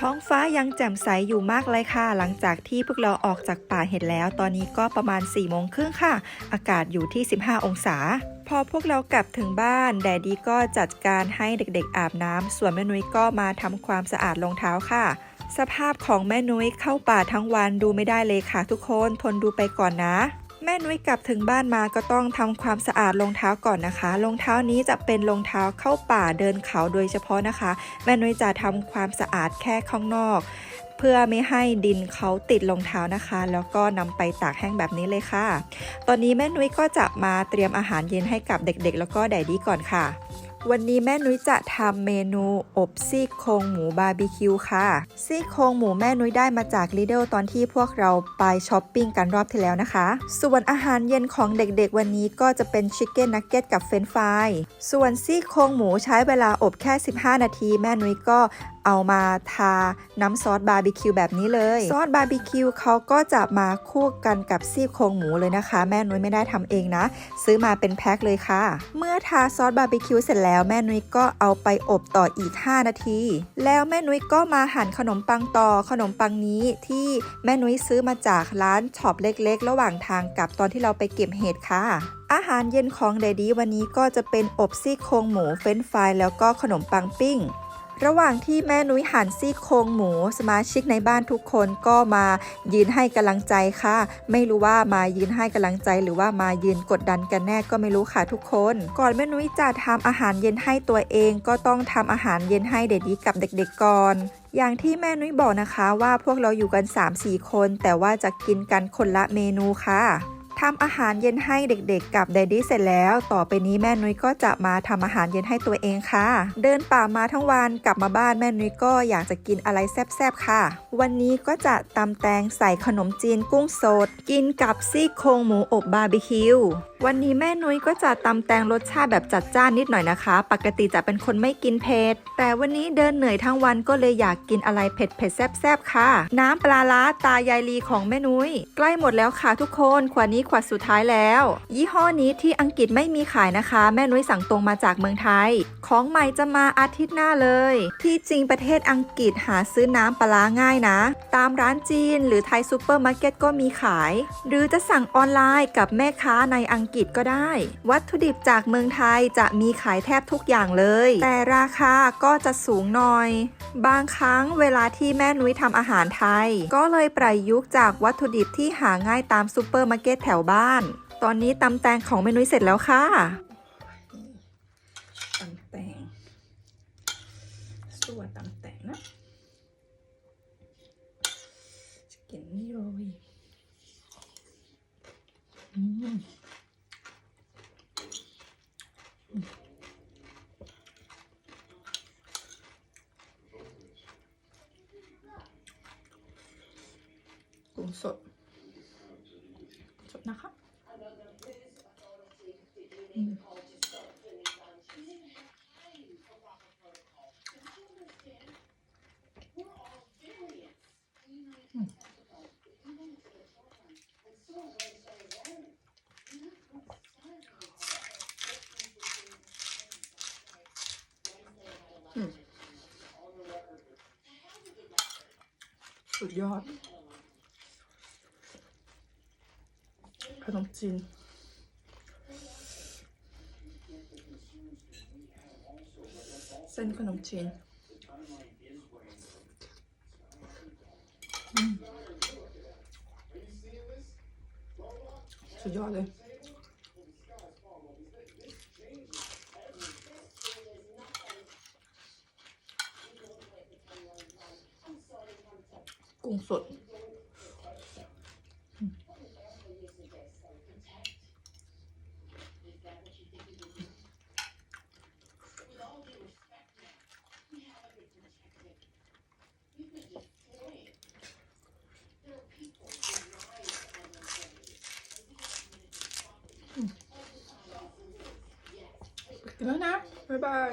ท้องฟ้ายังแจ่มใสอยู่มากเลยค่ะ หลังจากที่พวกเราออกจากป่าเห็ดแล้ว ตอนนี้ก็ประมาณ4ี่โมงครึ่งค่ะ อากาศอยู่ที่ 15 องศา พอพวกเรากลับถึงบ้านแดดดีก็จัดการให้เด็กๆอาบน้ำส่วนแม่นุ้ยก็มาทำความสะอาดรองเท้าค่ะ สภาพของแม่นุ้ยเข้าป่าทั้งวันดูไม่ได้เลยค่ะทุกคนทนดูไปก่อนนะ แม่นุ้ยกลับถึงบ้านมาก็ต้องทำความสะอาดรองเท้าก่อนนะคะรองเท้านี้จะเป็นรองเท้าเข้าป่าเดินเขาโดยเฉพาะนะคะ แม่นุ้ยจะทำความสะอาดแค่ข้างนอก เพื่อไม่ให้ดินเขาติดรองเท้านะคะ แล้วก็นำไปตากแห้งแบบนี้เลยค่ะ ตอนนี้แม่นุ้ยก็จะมาเตรียมอาหารเย็นให้กับเด็กๆ แล้วก็แดดดี้ก่อนค่ะ วันนี้แม่นุ้ยจะทำเมนูอบซี่โครงหมูบาร์บีคิวค่ะ ซี่โครงหมูแม่นุ้ยได้มาจากลีเดลตอนที่พวกเราไปช้อปปิ้งกันรอบที่แล้วนะคะ ส่วนอาหารเย็นของเด็กๆ วันนี้ก็จะเป็นชิคเก้นนักเก็ตกับเฟรนฟรายส่วนซี่โครงหมูใช้เวลาอบแค่ 15 นาที แม่นุ้ยก็ เอามาทาน้ำซอสบาร์บีคิวแบบนี้เลย ซอสบาร์บีคิวเขาก็จะมาคู่กันกับซี่โครงหมูเลยนะคะ แม่นุ้ยไม่ได้ทำเองนะ ซื้อมาเป็นแพ็คเลยค่ะ เมื่อทาซอสบาร์บีคิวเสร็จแล้วแม่นุ้ยก็เอาไปอบต่ออีก 5 นาที แล้วแม่นุ้ยก็มาหั่นขนมปังต่อขนมปังนี้ที่แม่นุ้ยซื้อมาจากร้านช็อปเล็ก ๆ ระหว่างทางกับตอนที่เราไปเก็บเห็ดค่ะอาหารเย็นของเดดี้วันนี้ก็จะเป็นอบซี่โครงหมูเฟรนช์ฟรายแล้วก็ขนมปังปิ้ง ระหว่างที่แม่นุ้ยหั่นซี่โครงหมู สมาชิกในบ้านทุกคนก็มายืนให้กำลังใจค่ะ ไม่รู้ว่ามายืนให้กำลังใจ หรือว่ามายืนกดดันกันแน่ก็ไม่รู้ค่ะทุกคน ก่อนแม่นุ้ยจะทำอาหารเย็นให้ตัวเอง ก็ต้องทำอาหารเย็นให้เด็ดี้กับเด็ก ๆก่อนอย่างที่แม่นุ้ยบอกนะคะว่าพวกเราอยู่กัน 3-4 คน แต่ว่าจะกินกันคนละเมนูค่ะ ทำอาหารเย็นให้เด็กๆ กับเดดี้เสร็จแล้ว ต่อไปนี้แม่นุ้ยก็จะมาทำอาหารเย็นให้ตัวเองค่ะ เดินป่ามาทั้งวันกลับมาบ้านแม่นุ้ยก็อยากจะกินอะไรแซ่บๆค่ะ วันนี้ก็จะตำแตงใส่ขนมจีนกุ้งสด กินกับซี่โครงหมูอบบาร์บีคิว วันนี้แม่นุ้ยก็จะตำแตงรสชาติแบบจัดจ้านนิดหน่อยนะคะ ปกติจะเป็นคนไม่กินเผ็ด แต่วันนี้เดินเหนื่อยทั้งวันก็เลยอยากกินอะไรเผ็ดเผ็ดแซ่บๆค่ะ น้ำปลาล้าตายายลีของแม่นุ้ย ใกล้หมดแล้วค่ะทุกคน ขวดนี้ขวดสุดท้ายแล้ว ยี่ห้อนี้ที่อังกฤษไม่มีขายนะคะ แม่นุ้ยสั่งตรงมาจากเมืองไทย ของใหม่จะมาอาทิตย์หน้าเลย ที่จริงประเทศอังกฤษหาซื้อน้ำปลาร้าง่ายนะ ตามร้านจีน หรือไทยซูเปอร์มาร์เก็ตก็มีขาย หรือจะสั่งออนไลน์กับแม่ค้าในอังกฤษก็ได้ วัตถุดิบจากเมืองไทยจะมีขายแทบทุกอย่างเลย แต่ราคาก็จะสูงหน่อย บางครั้งเวลาที่แม่นุ้ยทำอาหารไทย ก็เลยประยุกต์จากวัตถุดิบที่หาง่ายตามซูเปอร์มาร์เก็ตแถวบ้าน ตอนนี้ตำแตงของแม่นุ้ยเสร็จแล้วค่ะตำแตงส่วนตำแตงนะจะกินนี่เลยอื กุ้งสด สดนะคะอือสุดยอด ขนมจีนเส้นขนมจีนสุดยอดเลยกุ้งสด แล้วนะบ๊ายบาย